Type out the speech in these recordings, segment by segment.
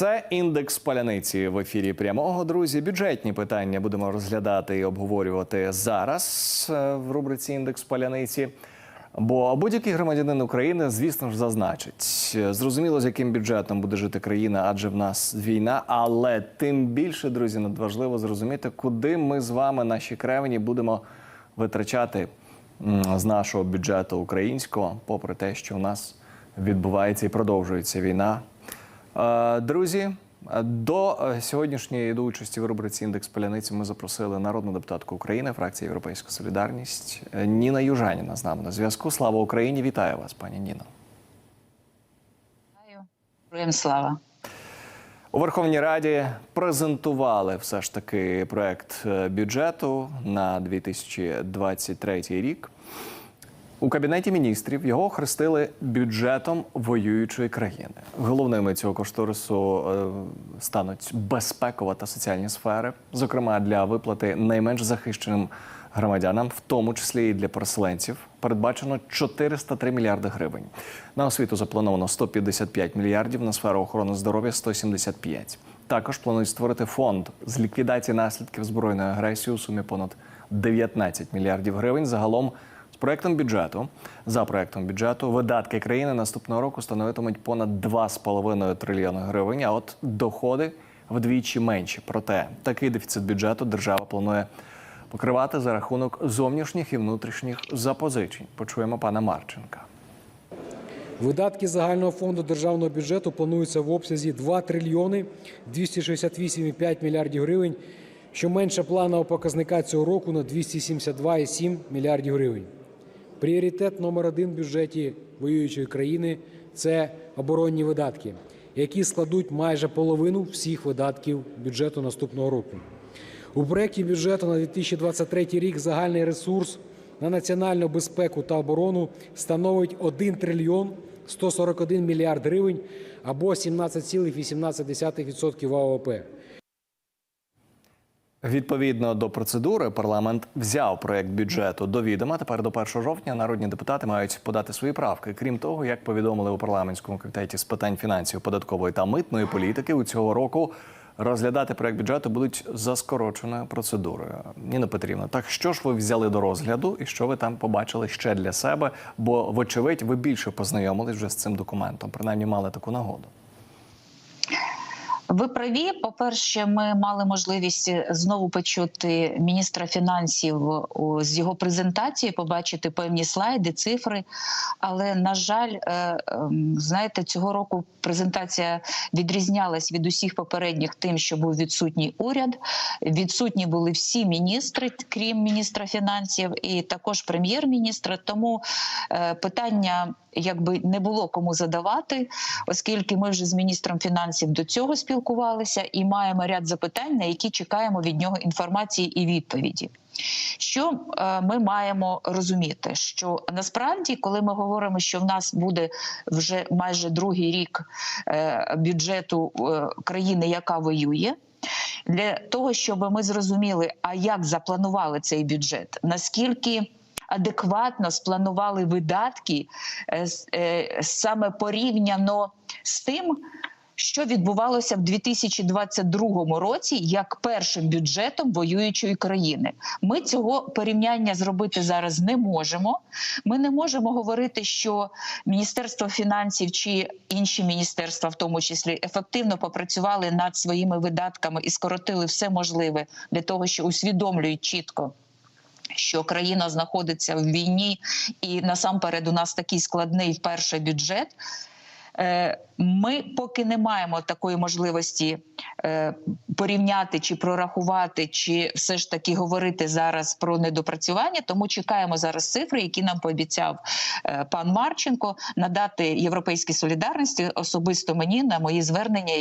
Це індекс паляниці в ефірі прямого. Друзі, бюджетні питання будемо розглядати і обговорювати зараз е, в рубриці індекс паляниці. Бо будь-який громадянин України, звісно ж, зазначить е, зрозуміло, з яким бюджетом буде жити країна, адже в нас війна. Але тим більше, друзі, надважливо зрозуміти, куди ми з вами наші кревені будемо витрачати з нашого бюджету українського, попри те, що у нас відбувається і продовжується війна. Е, Друзі, до е, сьогоднішньої до участі в рубриці індекс паляниці ми запросили народну депутатку України, фракції Європейська Солідарність е, Ніна Южаніна з нами на зв'язку. Слава Україні! Вітаю вас, пані Ніно. Героям слава. У Верховній Раді презентували все ж таки проект бюджету на 2023 рік. У кабінеті міністрів його охрестили бюджетом воюючої країни. Головними цього кошторису е, стануть безпекова та соціальні сфери, зокрема для виплати найменш захищеним громадянам, в тому числі і для переселенців. Передбачено 403 мільярди гривень. На освіту заплановано 155 мільярдів, на сферу охорони здоров'я 175. Також планують створити фонд з ліквідації наслідків збройної агресії у сумі понад 19 мільярдів гривень. Загалом проектом бюджету за проектом бюджету видатки країни наступного року становитимуть понад 2,5 трильйони гривень. А от доходи вдвічі менші. Проте такий дефіцит бюджету держава планує покривати за рахунок зовнішніх і внутрішніх запозичень. Почуємо пана Марченка. Видатки загального фонду державного бюджету плануються в обсязі 2 трильйони 268,5 мільярдів гривень, що менше планового показника цього року на 272,7 мільярдів гривень. Пріоритет номер один в бюджеті воюючої країни це оборонні видатки, які складуть майже половину всіх видатків бюджету наступного року. У проєкті бюджету на 2023 рік загальний ресурс на національну безпеку та оборону становить 1 трильйон 141 мільярд гривень або 17,18% ВВП. Відповідно до процедури, парламент взяв проект бюджету до відома. Тепер до 1 жовтня народні депутати мають подати свої правки. Крім того, як повідомили у парламентському комітеті з питань фінансів, податкової та митної політики, у цього року розглядати проект бюджету будуть за скороченою процедурою. Ніна Петрівна, так що ж ви взяли до розгляду і що ви там побачили ще для себе? Бо, вочевидь, ви більше познайомились вже з цим документом, принаймні мали таку нагоду. Ви праві. По-перше, ми мали можливість знову почути міністра фінансів з його презентації, побачити певні слайди, цифри. Але на жаль, е, ем, знаєте, цього року презентація відрізнялась від усіх попередніх тим, що був відсутній уряд. Відсутні були всі міністри, крім міністра фінансів, і також прем'єр-міністра. Тому е, питання якби не було кому задавати, оскільки ми вже з міністром фінансів до цього спілкувалися і маємо ряд запитань, на які чекаємо від нього інформації і відповіді. Що е, ми маємо розуміти? Що насправді, коли ми говоримо, що в нас буде вже майже другий рік е, бюджету е, країни, яка воює. Для того щоб ми зрозуміли, а як запланували цей бюджет, наскільки адекватно спланували видатки саме порівняно з тим, що відбувалося в 2022 році як першим бюджетом воюючої країни. Ми цього порівняння зробити зараз не можемо. Ми не можемо говорити, що Міністерство фінансів чи інші міністерства, в тому числі, ефективно попрацювали над своїми видатками і скоротили все можливе для того, що усвідомлюють чітко що країна знаходиться в війні, і насамперед у нас такий складний вперше бюджет. Е, Ми поки не маємо такої можливості е, порівняти чи прорахувати, чи все ж таки говорити зараз про недопрацювання. Тому чекаємо зараз цифри, які нам пообіцяв е, пан Марченко надати європейській солідарності особисто мені на мої звернення,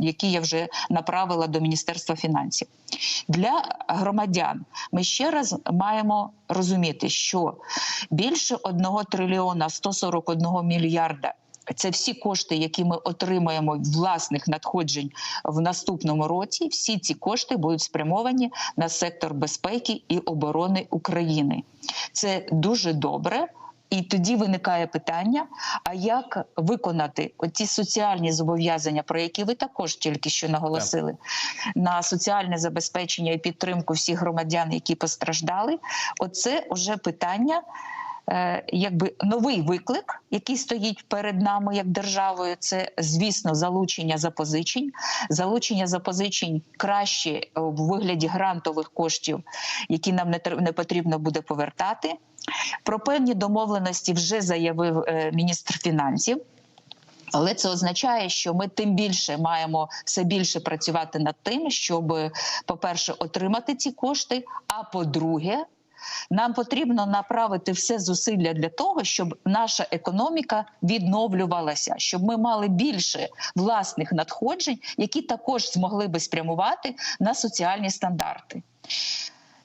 які- я вже направила до Міністерства фінансів. Для громадян ми ще раз маємо розуміти, що більше 1 трильйона 141 мільярда. Це всі кошти, які ми отримаємо власних надходжень в наступному році. Всі ці кошти будуть спрямовані на сектор безпеки і оборони України. Це дуже добре. І тоді виникає питання: а як виконати оці соціальні зобов'язання, про які ви також тільки що наголосили, на соціальне забезпечення і підтримку всіх громадян, які постраждали? Оце вже питання. Е, Якби новий виклик, який стоїть перед нами як державою, це звісно залучення запозичень, залучення запозичень краще е, в вигляді грантових коштів, які нам не потрібно буде повертати. Про певні домовленості вже заявив е, міністр фінансів. Але це означає, що ми тим більше маємо все більше працювати над тим, щоб, по-перше, отримати ці кошти. А по-друге, нам потрібно направити все зусилля для того, щоб наша економіка відновлювалася, щоб ми мали більше власних надходжень, які також змогли би спрямувати на соціальні стандарти.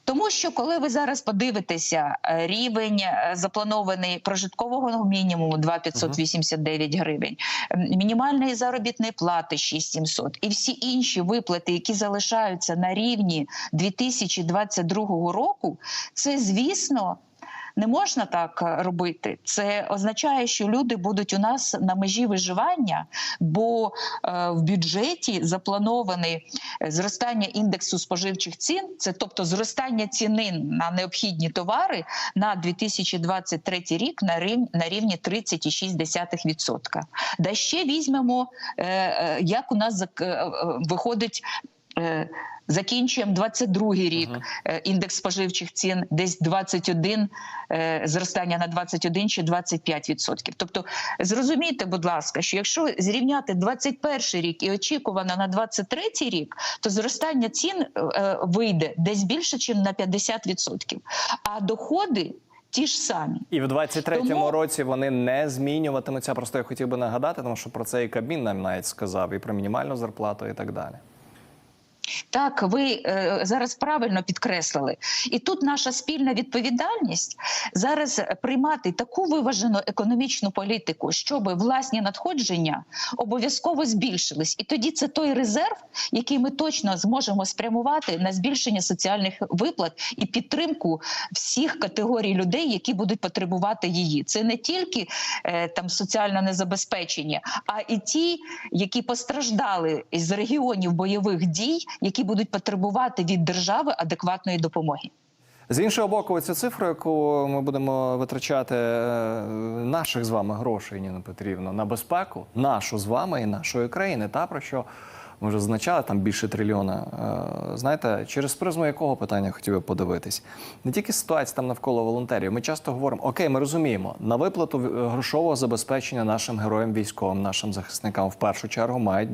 Тому що коли ви зараз подивитеся е, рівень е, запланований прожиткового мінімуму 2589 гривень, мінімальної заробітної плати 6700 і всі інші виплати, які залишаються на рівні 2022 року, це звісно. Не можна так е, робити. Це означає, що люди будуть у нас на межі виживання, бо е, в бюджеті заплановане зростання індексу споживчих цін, це тобто зростання ціни на необхідні товари на 2023 рік на рівні, на рівні 30,6%. Да ще візьмемо, е, як у нас виходить. Закінчуємо 22 рік. Е, Індекс споживчих цін десь 21, е, зростання на 21 чи 25 відсотків. Тобто, зрозумійте, будь ласка, що якщо зрівняти 21 рік і очікувано на 23 рік, то зростання цін е, вийде десь більше, ніж на 50 відсотків. А доходи ті ж самі. І в 23-му Тому- році вони не змінюватимуться. Просто я хотів би нагадати, тому що про це і Кабмін нам навіть сказав, і про мінімальну зарплату, і так далі. Так, ви е, зараз правильно підкреслили, і тут наша спільна відповідальність зараз приймати таку виважену економічну політику, щоб власні надходження обов'язково збільшились. І тоді це той резерв, який ми точно зможемо спрямувати на збільшення соціальних виплат і підтримку всіх категорій людей, які будуть потребувати її. Це не тільки е, там соціальне незабезпечення, а і ті, які постраждали з регіонів бойових дій, які будуть потребувати від держави адекватної допомоги. З іншого боку, цю цифру, яку ми будемо витрачати е, наших з вами грошей, Ніна Петрівна, на безпеку, нашу з вами і нашої країни, та про що ми вже зазначали там більше трильйона. Е, Знаєте, через призму якого питання хотів би подивитись? Не тільки ситуація там навколо волонтерів. Ми часто говоримо: окей, ми розуміємо, на виплату е, грошового забезпечення нашим героям військовим, нашим захисникам в першу чергу мають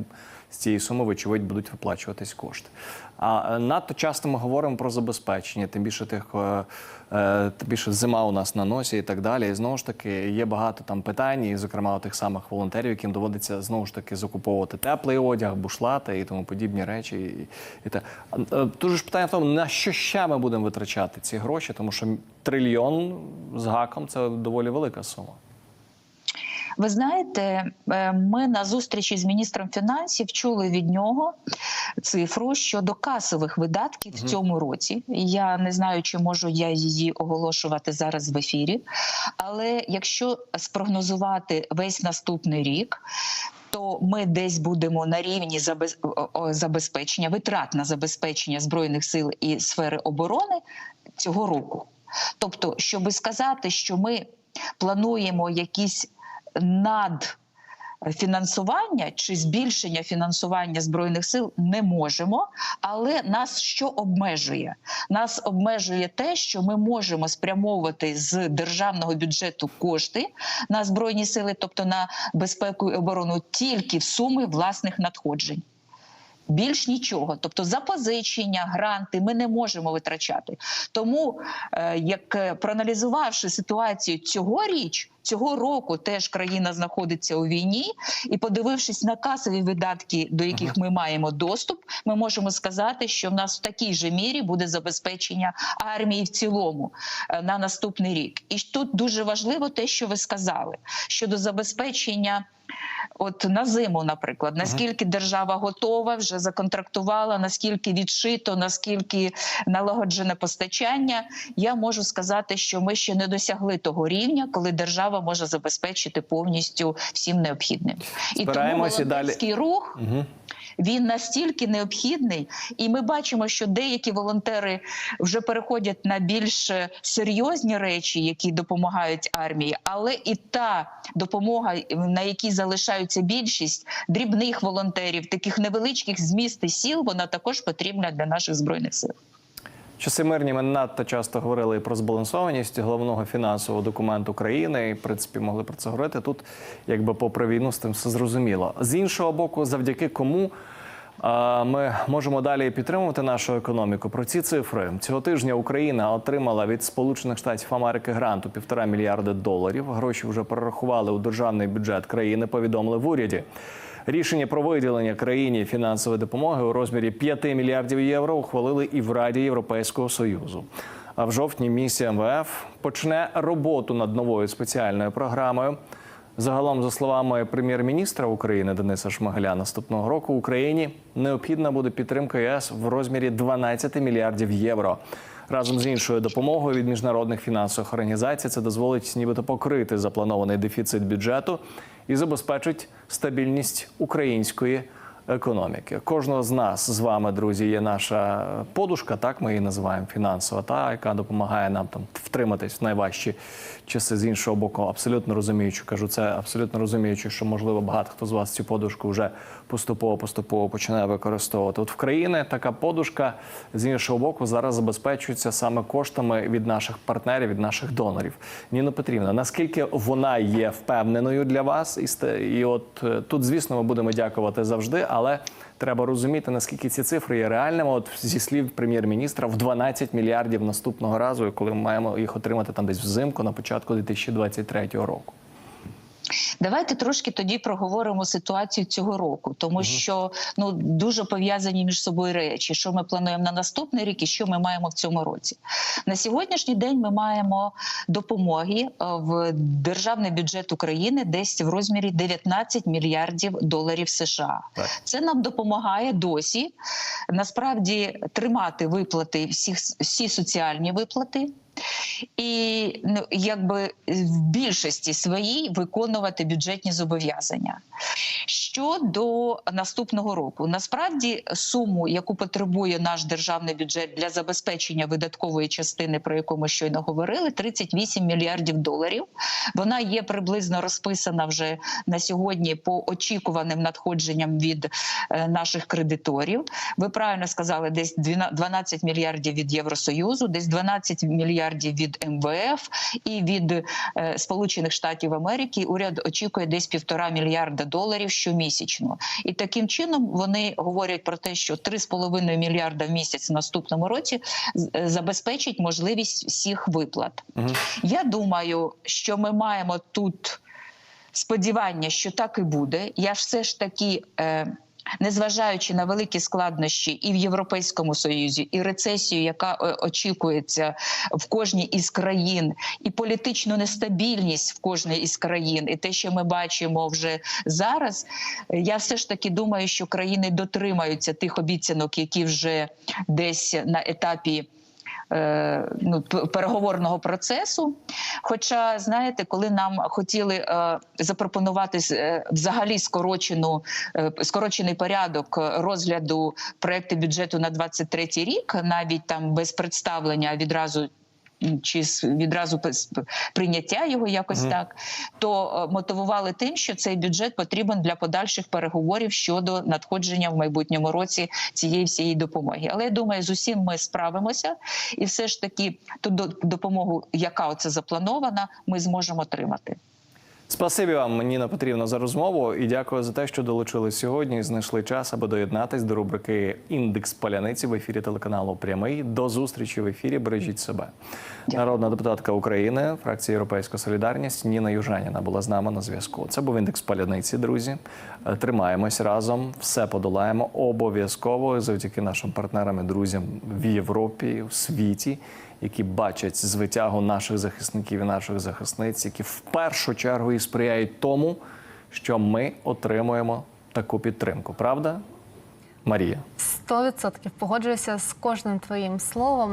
з цієї суми, вочевидь, будуть виплачуватись кошти. А е, надто часто ми говоримо про забезпечення, тим більше тих, е, е, тим більше зима у нас на носі і так далі. І знову ж таки є багато там питань, і, зокрема, у тих самих волонтерів, яким доводиться знову ж таки закуповувати теплий одяг, бушлати і тому подібні речі. І, і те. Дуже ж питання в тому, на що ще ми будемо витрачати ці гроші, тому що трильйон з гаком це доволі велика сума. Ви знаєте, е, ми на зустрічі з міністром фінансів чули від нього цифру щодо касових видатків в цьому році. Я не знаю, чи можу я її оголошувати зараз в ефірі. Але якщо спрогнозувати весь наступний рік. То ми десь будемо на рівні забезпечення, витрат на забезпечення збройних сил і сфери оборони цього року. Тобто, щоби сказати, що ми плануємо якісь над фінансування чи збільшення фінансування збройних сил не можемо. Але нас що обмежує? Нас обмежує те, що ми можемо спрямовувати з державного бюджету кошти на збройні сили, тобто на безпеку і оборону, тільки в суми власних надходжень. Більш нічого, тобто запозичення, гранти ми не можемо витрачати. Тому, е, як е, проаналізувавши ситуацію цьогоріч, цього року теж країна знаходиться у війні, і подивившись на касові видатки, до яких ми маємо доступ, ми можемо сказати, що в нас в такій же мірі буде забезпечення армії в цілому е, на наступний рік. І тут дуже важливо те, що ви сказали щодо забезпечення От на зиму, наприклад, наскільки держава готова, вже законтрактувала, наскільки відшито, наскільки налагоджене постачання, я можу сказати, що ми ще не досягли того рівня, коли держава може забезпечити повністю всім необхідним. І тому волонтерський далі. рух Угу. Він настільки необхідний, і ми бачимо, що деякі волонтери вже переходять на більш е, серйозні речі, які допомагають армії, але і та допомога, на якій залишаються більшість дрібних волонтерів, таких невеличких з міст і сіл, вона також потрібна для наших збройних сил. Часи мирні ми надто часто говорили про збалансованість головного фінансового документу країни. І, в принципі, могли про це говорити. Тут, якби попри війну, з тим все зрозуміло. З іншого боку, завдяки кому ми можемо далі підтримувати нашу економіку. Про ці цифри цього тижня Україна отримала від Сполучених Штатів Америки гранту півтора мільярди доларів. Гроші вже перерахували у державний бюджет країни. Повідомили в уряді. Рішення про виділення країні фінансової допомоги у розмірі 5 мільярдів євро ухвалили і в Раді Європейського союзу. А в жовтні місія МВФ почне роботу над новою спеціальною програмою. Загалом, за словами прем'єр-міністра України Дениса Шмигаля, наступного року Україні необхідна буде підтримка ЄС в розмірі 12 мільярдів євро. Разом з іншою допомогою від міжнародних фінансових організацій це дозволить нібито покрити запланований дефіцит бюджету і забезпечить стабільність української економіки. Кожного з нас з вами, друзі, є наша подушка, так ми її називаємо фінансова, та яка допомагає нам там втриматись в найважчі часи з іншого боку. Абсолютно розуміючи, кажу це абсолютно розуміючи, що можливо багато хто з вас цю подушку вже поступово поступово починає використовувати. От в країни така подушка з іншого боку зараз забезпечується саме коштами від наших партнерів, від наших донорів. Ніно Петрівна, наскільки вона є впевненою для вас, і от е, тут, звісно, ми будемо дякувати завжди, але треба розуміти, наскільки ці цифри є реальними. От зі слів прем'єр-міністра, в 12 мільярдів наступного разу, коли ми маємо їх отримати там десь взимку на початку 2023 року. Давайте трошки тоді проговоримо ситуацію цього року, тому що ну дуже пов'язані між собою речі, що ми плануємо на наступний рік і що ми маємо в цьому році. На сьогоднішній день ми маємо допомоги е, в державний бюджет України десь в розмірі 19 мільярдів доларів США. Так. Це нам допомагає досі насправді тримати виплати всіх всі соціальні виплати. І ну, якби в більшості своїй виконувати бюджетні зобов'язання. Щодо наступного року, насправді суму, яку потребує наш державний бюджет для забезпечення видаткової частини, про яку ми щойно говорили, 38 мільярдів доларів. Вона є приблизно розписана вже на сьогодні по очікуваним надходженням від е, наших кредиторів. Ви правильно сказали, десь 12 мільярдів від Євросоюзу, десь 12 мільярдів від МВФ і від е, Сполучених Штатів Америки. Уряд очікує десь півтора мільярда доларів щомісячно. І таким чином вони говорять про те, що 3,5 мільярда в місяць в наступному році е, забезпечить можливість всіх виплат. Угу. Я думаю, що ми маємо тут сподівання, що так і буде. Я ж все ж таки. Е, Незважаючи на великі складнощі і в Європейському Союзі, і рецесію, яка е, очікується в кожній із країн, і політичну нестабільність в кожній із країн, і те, що ми бачимо вже зараз, е, я все ж таки думаю, що країни дотримаються тих обіцянок, які вже десь на етапі ну, п- переговорного процесу. Хоча, знаєте, коли нам хотіли е, запропонувати е, взагалі скорочену е, скорочений порядок розгляду проекту бюджету на 23 рік, навіть там без представлення відразу. Чи відразу прийняття його якось Мгм. так, то е, мотивували тим, що цей бюджет потрібен для подальших переговорів щодо надходження в майбутньому році цієї всієї допомоги. Але я думаю, з усім ми справимося, і все ж таки ту до- допомогу, яка оце запланована, ми зможемо отримати. Спасибі вам, Ніна Петрівна, за розмову і дякую за те, що долучились сьогодні і знайшли час, аби доєднатись до рубрики Індекс Паляниці в ефірі телеканалу Прямий. До зустрічі в ефірі. Бережіть себе. Народна депутатка України, фракція Європейська Солідарність Ніна Южаніна була з нами на зв'язку. Це був індекс Паляниці, друзі. Е, Тримаємось разом, все подолаємо обов'язково завдяки нашим партнерам і друзям в Європі, в світі які бачать звитягу наших захисників і наших захисниць, які в першу чергу і сприяють тому, що ми отримуємо таку підтримку. Правда, Марія? Сто відсотків погоджуюся з кожним твоїм словом.